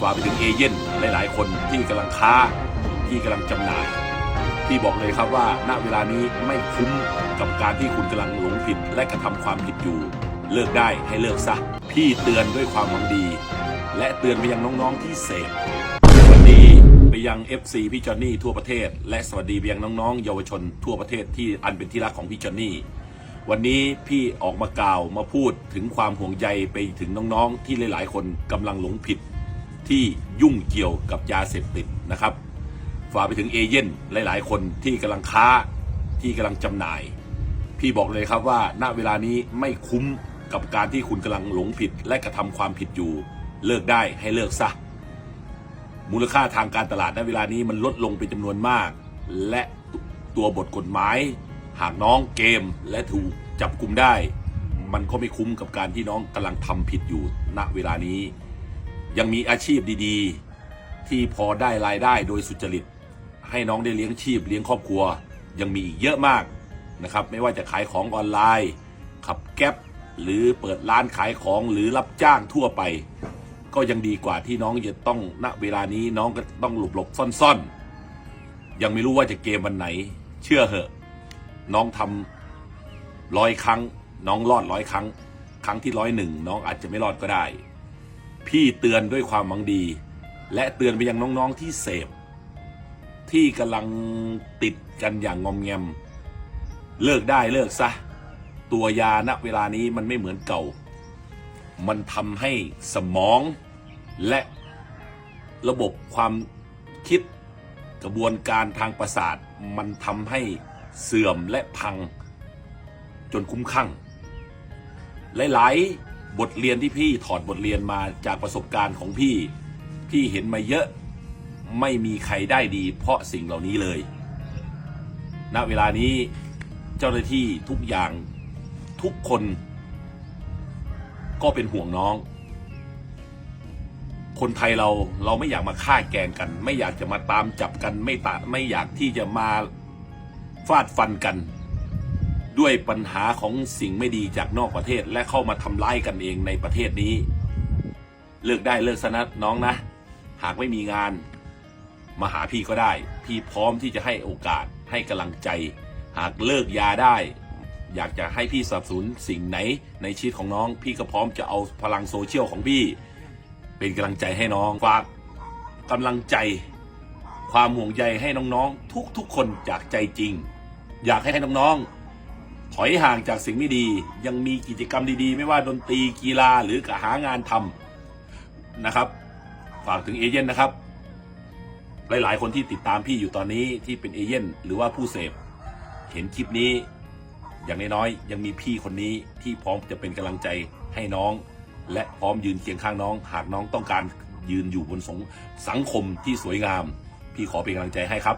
ฝากไปถึงเอเย่นหลาย ๆ คนที่กำลังค้าที่กำลังจำหน่าย ที่บอกเลยครับว่าณเวลานี้ไม่คุ้มกับการที่คุณกำลังหลงผิดและกระทำความผิดอยู่ เลิกได้ให้เลิกซะพี่เตือนด้วยความหวังดี และเตือนไปยังน้อง ๆ ที่เสพสวัสดีไปยัง FC พี่จอนนี่ทั่วประเทศ และสวัสดีไปยังน้อง ๆ เยาวชนทั่วประเทศที่อันเป็นที่รักของพี่จอนนี่วันนี้พี่ออกมากล่าวมาพูดถึงความห่วงใยไปถึงน้อง ๆ ที่หลาย ๆ คนกำลังหลงผิด ที่ยุ่งเกี่ยวกับยาเสพติดนะครับฝากไปถึงเอเย่นหลาย ๆ คนที่กำลังค้าที่กำลังจำหน่าย พี่บอกเลยครับว่าณเวลานี้ไม่คุ้มกับการที่คุณกำลังหลงผิดและกระทำความผิดอยู่ เลิกได้ให้เลิกซะ มูลค่าทางการตลาดณเวลานี้มันลดลงเป็นจำนวนมาก และตัวบทกฎหมาย หากน้องเกมและถูกจับกลุมได้ มันก็ไม่คุ้มกับการที่น้องกำลังทำผิดอยู่ณเวลานี้ ยังมีอาชีพดีๆ ที่พอได้รายได้โดยสุจริต ให้น้องได้เลี้ยงชีพเลี้ยงครอบครัว ยังมีอีกเยอะมากนะครับ ไม่ว่าจะขายของออนไลน์ ขับแก๊ปหรือเปิดร้านขายของหรือรับจ้างทั่วไป ก็ยังดีกว่าที่น้องจะต้องณเวลานี้น้องก็ต้องหลบหลบซ่อนๆ ยังไม่รู้ว่าจะเกมวันไหน เชื่อเหอะ น้องทำร้อยครั้ง น้องรอดร้อยครั้ง ครั้งที่ร้อยหนึ่งน้องอาจจะไม่รอดก็ได้ พี่เตือนด้วยความหวังดี และเตือนไปยังน้องๆที่เสพ ที่กำลังติดกันอย่างงอมแงม เลิกได้เลิกซะ ตัวยาณเวลานี้มันไม่เหมือนเก่า มันทำให้สมองและระบบความคิดกระบวนการทางประสาท มันทำให้เสื่อมและพัง จนคุ้มข้างหลาย ๆ บทเรียนที่พี่ถอดบทเรียนมาจากประสบการณ์ของพี่ พี่เห็นมาเยอะไม่มีใครได้ดี เพราะสิ่งเหล่านี้เลย ณ เวลานี้เจ้าหน้าที่ทุกอย่างทุกคน ก็เป็นห่วงน้อง คนไทยเราเราไม่อยากมาฆ่าแกงกัน ไม่อยากจะมาตามจับกันไม่ตาไม่อยากที่จะมาฟาดฟันกัน ด้วยปัญหาของสิ่งไม่ดีจากนอกประเทศและเข้ามาทำร้ายกันเองในประเทศนี้ เลิกได้เลิกซะนะน้องนะ หากไม่มีงานมาหาพี่ก็ได้ พี่พร้อมที่จะให้โอกาสให้กำลังใจ หากเลิกยาได้ อยากจะให้พี่สนับสนุนสิ่งไหนในชีวิตของน้อง พี่ก็พร้อมจะเอาพลังโซเชียลของพี่ เป็นกำลังใจให้น้องฝากกำลังใจ ความห่วงใยให้น้องๆ ทุกๆคนจากใจจริง อยากให้น้องๆ ถอยห่างจากสิ่งไม่ดี ยังมีกิจกรรมดีๆ ไม่ว่าดนตรีกีฬาหรือหางานทำนะครับ ฝากถึงเอเย่นนะครับ หลายๆ คนที่ติดตามพี่อยู่ตอนนี้ที่เป็นเอเย่นหรือว่าผู้เสพ เห็นคลิปนี้ อย่างน้อยๆยังมีพี่คนนี้ที่พร้อมจะเป็นกำลังใจให้น้อง และพร้อมยืนเคียงข้างน้อง หากน้องต้องการยืนอยู่บนสงสังคมที่สวยงาม พี่ขอเป็นกำลังใจให้ครับ